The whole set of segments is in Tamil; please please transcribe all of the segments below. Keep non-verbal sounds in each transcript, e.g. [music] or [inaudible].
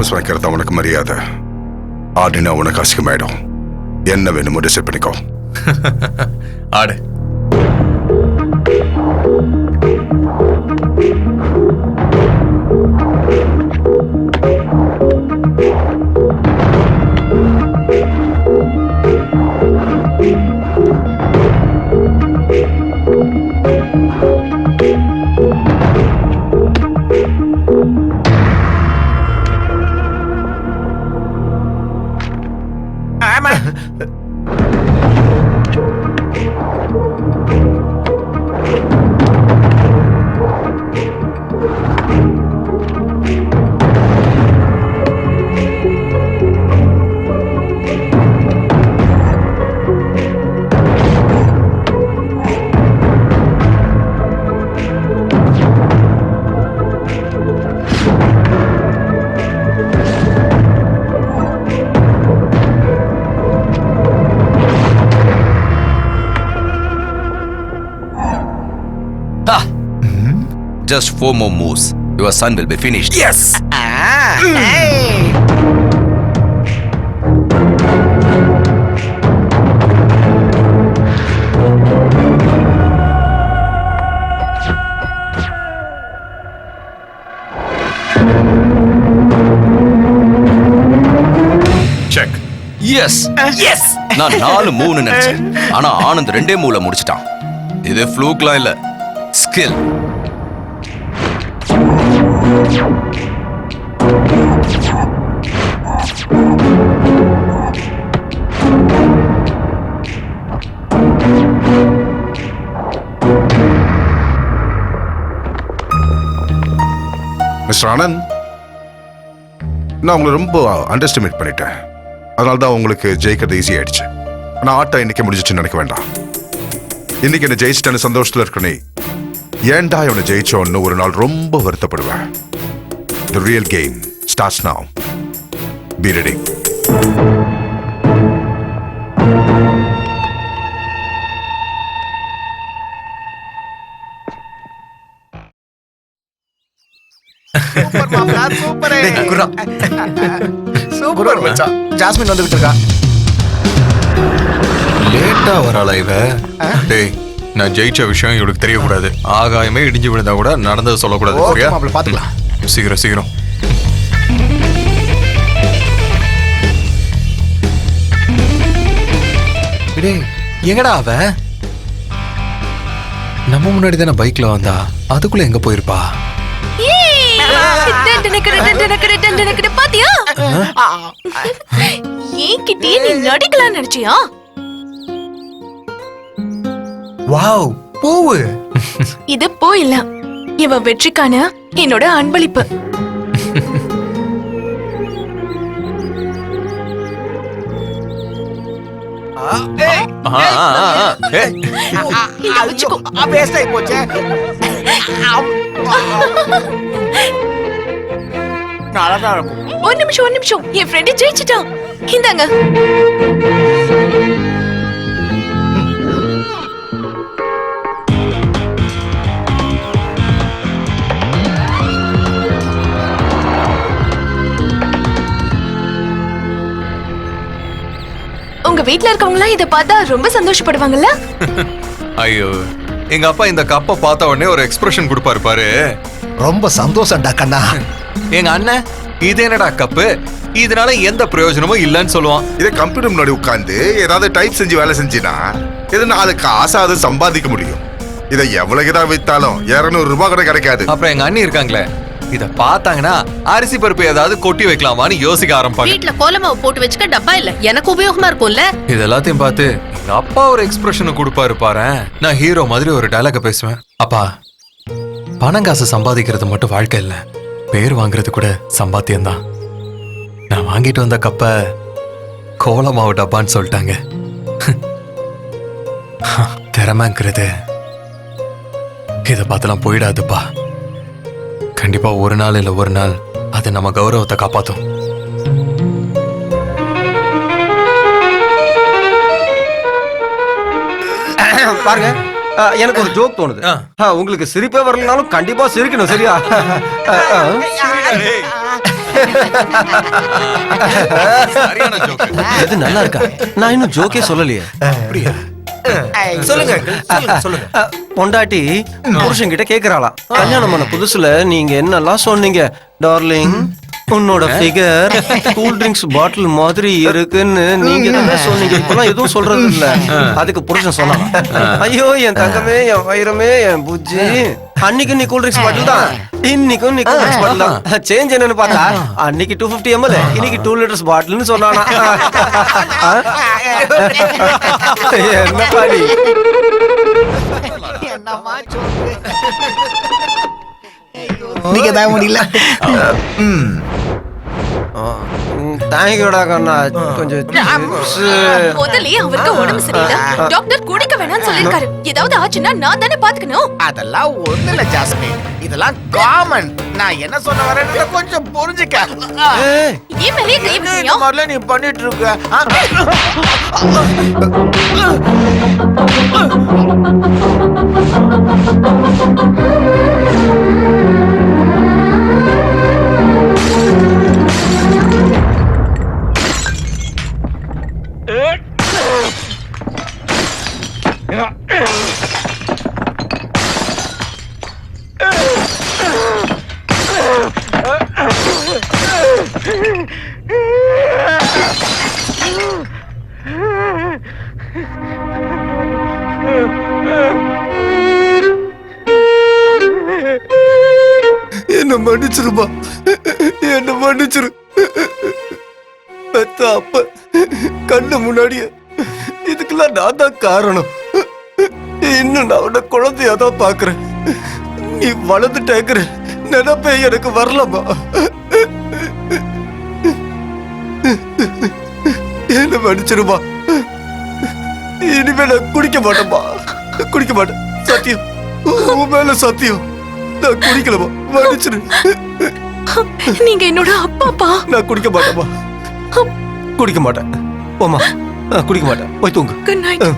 வாபஸ் வாங்கிக்கிறது உனக்கு மரியாதை. ஆடினா உனக்கு அசிங்கமாயிடும். என்ன வேணுமோ டிசைட் பண்ணிக்கோ. [laughs] ஆடு. Just four more moves. Your son will be finished. ஏய் செக் எஸ் எஸ் நான் நாலு மூணு [laughs] நினைச்சேன். ஆனா ஆனந்த் ரெண்டே மூல முடிச்சிட்டான். இது ஃப்ளூக்லாம் இல்ல. ஸ்கில் மிஸ்டர் ஆனந்த் நான் உங்களை ரொம்ப அண்டர்ஸ்டிமேட் பண்ணிட்டேன். அதனால தான் உங்களுக்கு ஜெயிக்கிறது ஈஸி ஆயிடுச்சு. நான் ஆட்டம் இன்னைக்கு முடிஞ்சிச்சுன்னு நினைக்க வேண்டாம். இன்னைக்கு என்ன ஜெயிச்சிட்டேன்னு சந்தோஷத்தில் இருக்க நீ ஏன்டா இவனை ஜெயிச்சோன்னு ஒரு நாள் ரொம்ப வருத்தப்படுவேன். The real game starts now. Be ready super மாப்ள சூப்பர் டேய், குர்ரா. சூப்பர் மச்சான் ஜாஸ்மின் வந்துகிட்டு இருக்கா லேட்டா வராளா இவ? டேய் நான் ஜெயிச்ச விஷயம் இவளுக்கு தெரியக்கூடாது. ஆகாயமே இடிஞ்சு விழுந்தா கூட நடந்தது சொல்லக்கூடாது சரியா? மாப்ள பாத்துக்கலாம் சீக்கிரம் சீக்கிரம். டேய் எங்கடா அவ? நம்ம முன்னாடி தானே பைக்ல வந்தா? அதுக்குள்ள எங்க போயிருப்பா? பாத்தியா என்கிட்டயே நீ நடிக்கலாம் நினைச்சியா? வாவ் பூவு. இது போயில்ல இவ வெற்றிக்கான என்னோட அன்பளிப்பு. ஒரு நிமிஷம் ஒரு நிமிஷம். என் ஃப்ரெண்டு ஜெயிச்சிட்டான். இந்தாங்க. வீட்ல இருக்கவங்க எல்லாம் இத பார்த்தா ரொம்ப சந்தோஷப்படுவாங்கல்ல? [laughs] ஐயோ எங்க அப்பா இந்த கப்பை பார்த்த உடனே ஒரு எக்ஸ்பிரஷன் கொடுப்பாரு பாரு. ரொம்ப சந்தோஷம்டா கண்ணா. [laughs] எங்க அண்ணன் இது என்னடா கப்பு? இதனால எந்த பிரயோஜனமும் இல்லைன்னு சொல்லுவான். இதே கம்ப்யூட்டர் முன்னாடி உட்காந்து ஏதாவது டைப் செஞ்சு வேலை செஞ்சினா இது நாலு காசாவது சம்பாதிக்க முடியும். இதை எவ்வளவு தான் வித்தாலும் இருநூறு ரூபாய் கூட கிடைக்காது. அப்புறம் எங்க அண்ணி இருக்காங்களே இத பார்த்தாங்கன்னா அரிசி பருப்பு ஏதாவது கொட்டி வைக்கலாமான்னு யோசிக்க ஆரம்பிப்பாங்க. வீட்ல கோலமாவு போட்டு வச்சுக்க டப்பா இல்ல. எனக்கு உபயோகமா இருக்கும்ல. இது எல்லாத்தையும் பார்த்து எங்க அப்பா ஒரு எக்ஸ்பிரஷன் கொடுப்பாரு பாரேன் நான் ஹீரோ மாதிரி ஒரு டயலாக பேசுவேன். அப்பா பணம் காசு சம்பாதிக்கிறது மட்டும் வாழ்க்கை இல்ல. பேர் வாங்குறது கூட சம்பாத்தியம் தான். நான் வாங்கிட்டு வந்த கப்ப கோலமாவு டப்பான்னு சொல்லிட்டாங்க. [laughs] திறமைங்கிறது. இதை பார்த்துலாம் போயிடாதுப்பா. கண்டிப்பா ஒரு நாள் இல்ல ஒரு நாள். அது நம்ம கௌரவத்தை காப்பாத்தும். பாருங்க எனக்கு ஒரு ஜோக் தோணுது. உங்களுக்கு சிரிப்பே வரலனாலும் கண்டிப்பா சிரிக்கணும் சரியா. எது நல்லா இருக்கா? நான் இன்னும் ஜோக்கே சொல்லலையே. uncle, சொல்லுங்க சொல்லுங்க பொண்டாட்டி புருஷன் கிட்ட கேக்குறாளாம் கல்யாணம் பண்ண புதுசுல நீங்க என்னெல்லாம் சொன்னீங்க? டார்லிங் உன்னோட ஃபிகர் கூல் ட்ரிங்க்ஸ் பாட்டில் மாதிரி இருக்குன்னு நீங்க தானே சொன்னீங்க. இப்பெல்லாம் எதுவும் சொல்றது இல்ல அதுக்கு புருஷன் சொன்னான். ஐயோ என் தங்கமே என் வைரமே என் புஜ்ஜி. அன்னைக்கு நீ கூல் ட்ரிங்க்ஸ் பாட்டில் தான். இன்னைக்கும் நீ கூல் ட்ரிங்க்ஸ் பாட்டில் தான். சேஞ்ச் என்னன்னு பார்த்தா அன்னைக்கு டூ ஃபிஃப்டி எம்எல் இன்னைக்கு டூ லிட்டர்ஸ் பாட்டில்னு சொன்னானா? என்ன பாடி? நீங்க தான் முடியல. தேங்க்யூடா கண்ணா கொஞ்சம். முதல்லயே அவருக்கு உடம்பு சரியில்லை. டாக்டர் குடிக்க வேணாம்னு சொல்லிருக்காரு ஏதாவது ஆச்சுன்னா நான் தானே பாத்துக்கணும் அதெல்லாம் ஒண்ணு இல்ல ஜாஸ்மின். இதெல்லாம் காமன் நான் என்ன சொல்ல வரேன்னு கொஞ்சம் புரிஞ்சுக்க. ஏன் மேலேயே கை இந்த வைக்கிறியா மாதிரிலாம் நீ பண்ணிட்டு இருக்க? ஆ? என்ன மன்னிச்சிருமா? என்ன மன்னிச்சிரு? பெத்த அப்ப கண்ணு முன்னாடியே. இதுக்கெல்லாம் நான் தான் காரணம். இன்னும் நான் உன்னை குழந்தையா தான் பாக்குறேன் நீ வளர்ந்துட்டேங்கிற நினைப்பே எனக்கு வரலம்மா. மன்னிச்சிருமா இனிமே நான் குடிக்க மாட்டேம்மா. குடிக்க மாட்டேன். சத்தியம். உன் மேல சத்தியம். நான் குடிக்கலமா மன்னிச்சிரு. நீங்க என்னோட அப்பாப்பா? நான் குடிக்க மாட்டேம்மா. குடிக்க மாட்டேன். நான் குடிக்க மாட்டேன். போய் தூங்கு. Good night ah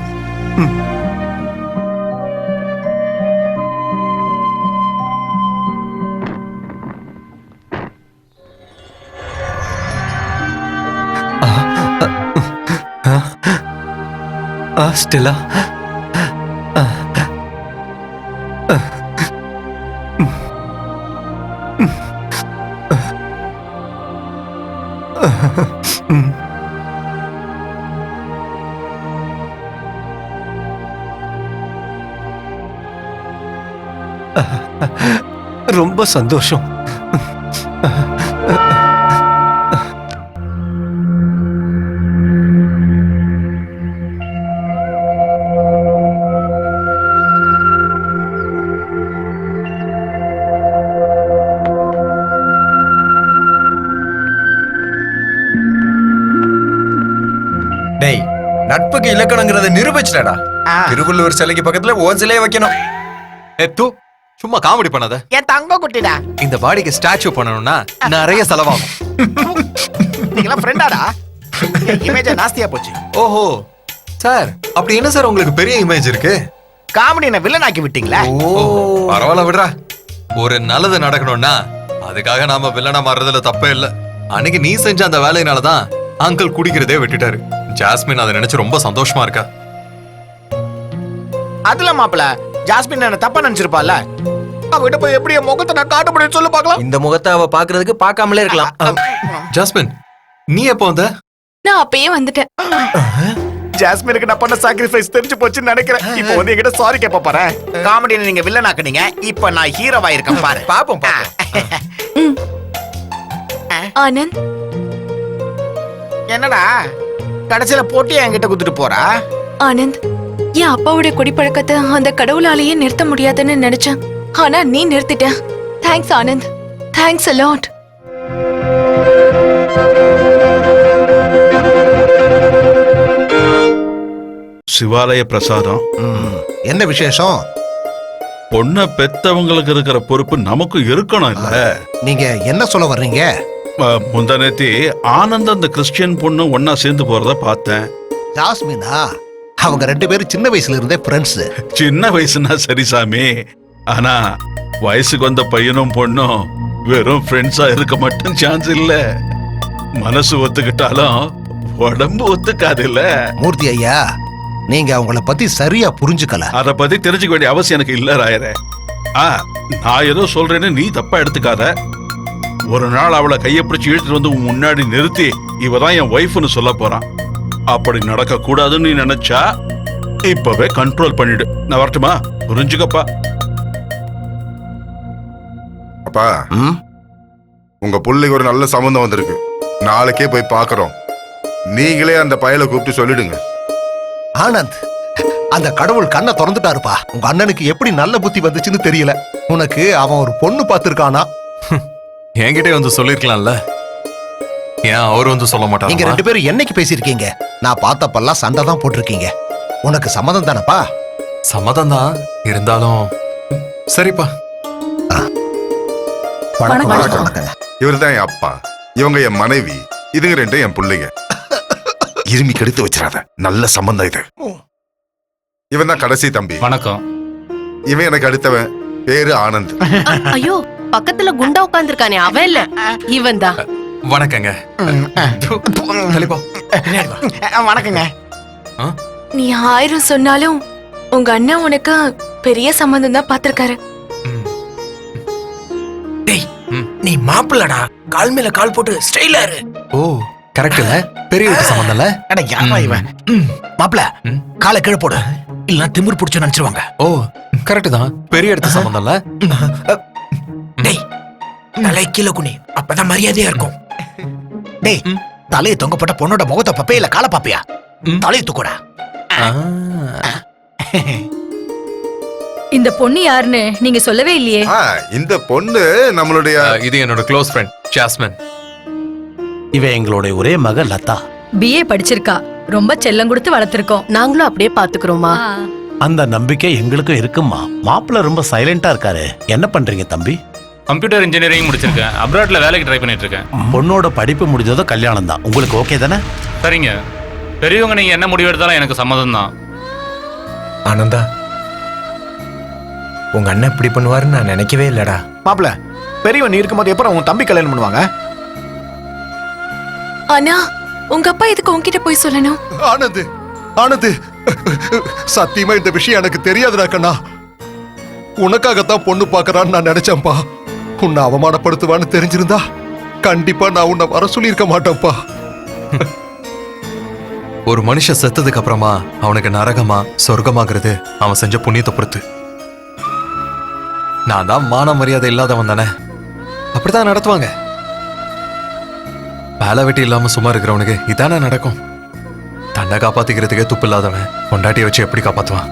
Stella. ரொம்ப சந்தோஷம். டேய் நட்புக்கு இலக்கணங்கிறத நிரூபிச்சிட்டடா. திருவள்ளுவர் சிலைக்கு பக்கத்துல ஓன் சிலையை வைக்கணும். ஏ தூ சும்மா காமெடி பண்ணாத. என் தங்க குட்டிடா. இந்த பாடிக்கு ஸ்டாச்சு பண்ணணும்னா நிறைய செலவாகும். நீங்களாம் ஃப்ரெண்டாடா இமேஜ நாஸ்தியா போச்சு. ஓஹோ சார் அப்படி என்ன சார் உங்களுக்கு பெரிய இமேஜ் இருக்கு? காமெடி என்ன வில்லன் ஆக்கி விட்டீங்களா? ஓ பரவாயில்ல விடுறா. ஒரு நல்லது நடக்கணும்னா அதுக்காக நாம வில்லனா மாறுறதுல தப்பே இல்ல. அன்னைக்கு நீ செஞ்ச அந்த வேலையினால தான் அங்கிள் குடிக்கிறதே விட்டுட்டாரு. ஜாஸ்மின் அதை நினைச்சு ரொம்ப சந்தோஷமா இருக்கா? அதுல மாப்பிள ஜாஸ்மின் என்ன தப்பா நினைச்சிருப்பால அவகிட்ட போய் எப்படி என் முகத்தை நான் காட்ட முடியும் சொல்லு பார்க்கலாம். இந்த முகத்தை அவ பாக்குறதுக்கு பார்க்காமலே இருக்கலாம். ஜாஸ்மின் நீ எப்போ வந்த? நான் அப்பயே வந்துட்டேன். ஜாஸ்மினுக்கு நான் பண்ண சாக்ரிஃபைஸ் தெரிஞ்சு போச்சுன்னு நினைக்கிறேன். இப்போ வந்து என்கிட்ட சாரி கேட்ப போறேன். காமெடியில நீங்க வில்லன் ஆக்குனீங்க. இப்போ நான் ஹீரோவா இருக்கேன் பாரு. [laughs] பாப்போம். ஆனந்த். என்னடா? கடைசியில போட்டி என்கிட்ட குடுத்துட்டு போறா? ஆனந்த் என் அப்பாவுடைய குடிப்பழக்கத்தை அந்த கடவுளாலேயே நிறுத்த முடியாதுன்னு நினைச்சேன். ஆனா நீ நிறுத்திட்ட. Thanks Anand. Thanks a lot சிவாலய பிரசாதம். ம், என்ன விசேஷம்? பொண்ணை பெத்தவங்களுக்கு இருக்கிற பொறுப்பு நமக்கு இருக்கணும் இல்ல? நீங்க என்ன சொல்ல வர்றீங்க? முந்தா நேத்தி ஆனந்த் அந்த கிறிஸ்டியன் பொண்ணு ஒன்னா சேர்ந்து போறத பார்த்தேன். ஜாஸ்மினா அவங்க ரெண்டு பேரும் சின்ன வயசுல இருந்தே ஃப்ரெண்ட்ஸ் சின்ன வயசுனா சரி சாமி. ஆனா வயசுக்கு வந்த பையனும் பொண்ணும் வெறும் ஃப்ரெண்ட்ஸா இருக்க மட்டும் சான்ஸ் இல்ல. மனசு ஒத்துக்கிட்டாலும் உடம்பு ஒத்துக்காது இல்ல. மூர்த்தி ஐயா நீங்க அவங்கள பத்தி சரியா புரிஞ்சுக்கல. அத பத்தி தெரிஞ்சுக்க வேண்டிய அவசியம் எனக்கு இல்ல ராயரே. ஆ நான் ஏதோ சொல்றேன்னு நீ தப்பா எடுத்துக்காத. ஒரு நாள் அவளை கையை பிடிச்சு இழுத்துட்டு வந்து உன் முன்னாடி நிறுத்தி இவ தான் என் ஒய்ஃப்னு சொல்ல போறான். அப்படி நடக்க கூடாதுன்னு நீ நினைச்சா இப்பவே கண்ட்ரோல் பண்ணிடு. நான் வரட்டுமா? புரிஞ்சுக்கப்பா. அப்பா உங்க புள்ளைக்கு ஒரு நல்ல சம்பந்தம் வந்திருக்கு. நாளைக்கே போய் பார்க்கறோம். நீங்களே அந்த பயலை கூப்பிட்டு சொல்லிடுங்க. ஆனந்த் அந்த கடவுள் கண்ணை திறந்துட்டாருப்பா. உங்க அண்ணனுக்கு எப்படி நல்ல புத்தி வந்துச்சுன்னு தெரியல. உனக்கு அவன் ஒரு பொண்ணு பார்த்திருக்கானா? என்கிட்டே வந்து சொல்லிருக்கலாம்ல. ஏன் அவர் வந்து சொல்ல நீங்க மாட்டாங்க ரெண்டு பேரும் என்னைக்கு பேசியிருக்கீங்க? நான் பார்த்தப்பெல்லாம் சண்டை தான் போட்டிருக்கீங்க. உனக்கு சம்மதம் தானப்பா? சம்மதம் தான். இருந்தாலும் சரிப்பா. வணக்கம் வணக்கம். இவர் தான் என் அப்பா. இவங்க என் மனைவி. இதுங்க ரெண்டும் என் பிள்ளைங்க. இருமி கெடுத்து வச்சிடாத. நல்ல சம்பந்தம் இது. இவன் தான் கடைசி தம்பி. வணக்கம். இவன் எனக்கு அடுத்தவன். பேரு ஆனந்த். ஐயோ. பக்கத்துல குண்டா உட்கார்ந்திருக்கானே அவன் இல்ல. இவன் தான் வணக்கங்க. வணக்கங்க. நீ ஆயிரம் சொன்னாலும் உங்க அண்ணன் உனக்கு பெரிய சம்பந்தம் தான் பாத்திருக்காரு. நீ மாப்பிள்ளடா. கால் மேல கால் போட்டு ஸ்டைலா இரு. ஓ கரெக்ட் இல்ல? பெரிய வீட்டு சம்பந்தம் இல்ல? அட யாரா இவன்? மாப்பிள்ள. காலை கீழே போடு. இல்லனா திமிர் புடிச்சு நினைச்சிருவாங்க. ஓ கரெக்ட் தான். பெரிய இடத்து சம்பந்தம் இல்ல? டேய் தலை கீழே குனி. அப்பதான் மரியாதையா இருக்கும். டேய் தலையை தொங்கப்பட்ட பொண்ணோட முகத்தை பப்பே இல்ல கால பாப்பியா? தலையை தூக்குடா. இந்த பொண்ணு யாருன்னு நீங்க சொல்லவே இல்லையே. ஆ, இந்த பொண்ணு நம்மளுடைய இது என்னோட க்ளோஸ் ஃப்ரெண்ட் ஜாஸ்மின் இவ எங்களுடைய ஒரே மக லதா. பிஏ படிச்சிருக்கா. ரொம்ப செல்லம் கொடுத்து வளர்த்திருக்கோம். நாங்களும் அப்படியே பாத்துக்கிறோமா அந்த நம்பிக்கை எங்களுக்கும் இருக்குமா மாப்பிள்ள ரொம்ப சைலண்டா இருக்காரு. என்ன பண்றீங்க தம்பி? கம்ப்யூட்டர் இன்ஜினியரிங் முடிச்சிருக்கேன். அப்ராட்ல வேலைக்கு ட்ரை பண்ணிட்டு இருக்கேன் பொண்ணோட படிப்பு முடிஞ்சதும் கல்யாணம் தான். உங்களுக்கு ஓகே தானே? சரிங்க. பெரியவங்க நீங்க என்ன முடிவு எடுத்தாலும் எனக்கு சம்மதம் தான். ஆனந்தா உங்க அண்ணன் இப்படி பண்ணுவாருன்னு நான் நினைக்கவே இல்லடா. மாப்பிள பெரியவன் நீ இருக்கும்போது எப்பறம் உன் தம்பி கல்யாணம் பண்ணுவாங்க? ஆனா உங்க அப்பா இதுக்கு உன்கிட்ட போய் சொல்லணும்? ஆனந்த் ஆனந்த் சத்தியமா இந்த விஷயம் எனக்கு தெரியாதுடா கண்ணா. உனக்காகத்தான் பொண்ணு பார்க்கறான்னு நான் நினைச்சேன்ப்பா. உன்னை அவமானப்படுத்துவான்னு தெரிஞ்சிருந்தா கண்டிப்பா நான் உன்னை வர சொல்லியிருக்க மாட்டேன்ப்பா. ஒரு மனுஷன் செத்ததுக்கு அப்புறமா அவனுக்கு நரகமா சொர்க்கமாகிறது அவன் செஞ்ச புண்ணியத்தை பொறுத்து. நான் தான் மான மரியாதை இல்லாதவன் தானே. அப்படித்தான் நடத்துவாங்க. வேலை வெட்டி இல்லாம சும்மா இருக்கிறவனுக்கு இதானே நடக்கும். தன்னை காப்பாத்திக்கிறதுக்கே துப்பு இல்லாதவன் பொண்டாட்டியை வச்சு எப்படி காப்பாத்துவான்?